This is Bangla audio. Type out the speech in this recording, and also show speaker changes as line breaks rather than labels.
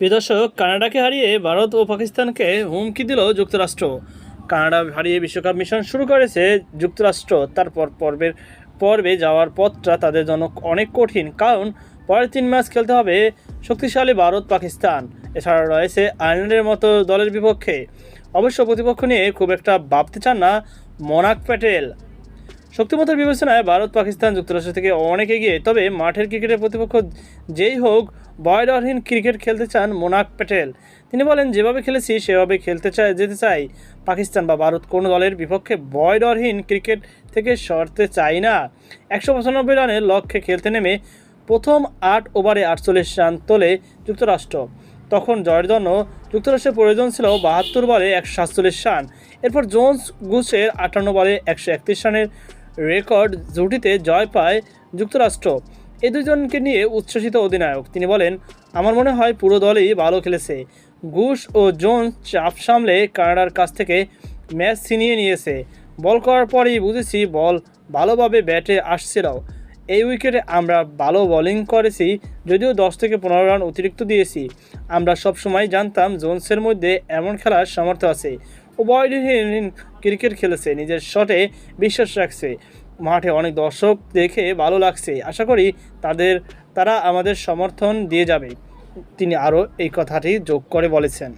বিদর্শক কানাডাকে হারিয়ে ভারত ও পাকিস্তানকে হুমকি দিল যুক্তরাষ্ট্র। কানাডা হারিয়ে বিশ্বকাপ মিশন শুরু করেছে যুক্তরাষ্ট্র। তারপর পর্বের, পর্বে যাওয়ার পথটা তাদের জন্য অনেক কঠিন, কারণ পরের তিন ম্যাচ খেলতে হবে শক্তিশালী ভারত, পাকিস্তান। এছাড়া রয়েছে আয়ারল্যান্ডের মতো দলের বিপক্ষে। অবশ্য প্রতিপক্ষ নিয়ে খুব একটা ভাবতে চান না মনাক প্যাটেল। শক্তিমতার বিবেচনায় ভারত, পাকিস্তান যুক্তরাষ্ট্র থেকে অনেক এগিয়ে, তবে মাঠের ক্রিকেটের প্রতিপক্ষ যেই হোক বয়ডরহীন ক্রিকেট খেলতে চান মোনাক প্যাটেল। তিনি বলেন, যেভাবে খেলেছি, সেভাবে খেলতে চাই, যেতে চাই। পাকিস্তান বা ভারত কোনো দলের বিপক্ষে বয়ডরহীন ক্রিকেট থেকে সরতে চাই না। একশো পঁচানব্বই রানের লক্ষ্যে খেলতে নেমে প্রথম আট ওভারে আটচল্লিশ রান তোলে যুক্তরাষ্ট্র। তখন জয়ের জন্য যুক্তরাষ্ট্রের প্রয়োজন ছিল বাহাত্তর বলে একশো সাতচল্লিশ রান। এরপর জোন্স গুসের আটান্ন বলে একশো একত্রিশ রানের রেকর্ড জুটিতে জয় পায় যুক্তরাষ্ট্র। এই দুজনকে নিয়ে উচ্ছ্বসিত অধিনায়ক। তিনি বলেন, আমার মনে হয় পুরো দলই ভালো খেলেছে। গুস ও জোন্স চাপ সামলে কানাডার কাছ থেকে ম্যাচ ছিনিয়ে নিয়েছে। বল করার পরেই বুঝেছি বল ভালোভাবে ব্যাটে আসছিল। এই উইকেটে আমরা ভালো বোলিং করেছি, যদিও দশ থেকে পনেরো রান অতিরিক্ত দিয়েছি। আমরা সবসময় জানতাম জোনসের মধ্যে এমন খেলার সামর্থ্য আছে। ও বয়ডহীন ক্রিকেট খেলেছে, নিজের শটে বিশ্বাস রাখছে। মাঠে অনেক দর্শক দেখে ভালো লাগছে। আশা করি তাদের, তারা আমাদের সমর্থন দিয়ে যাবে। তিনি আরও এই কথাটি যোগ করে বলেছেন।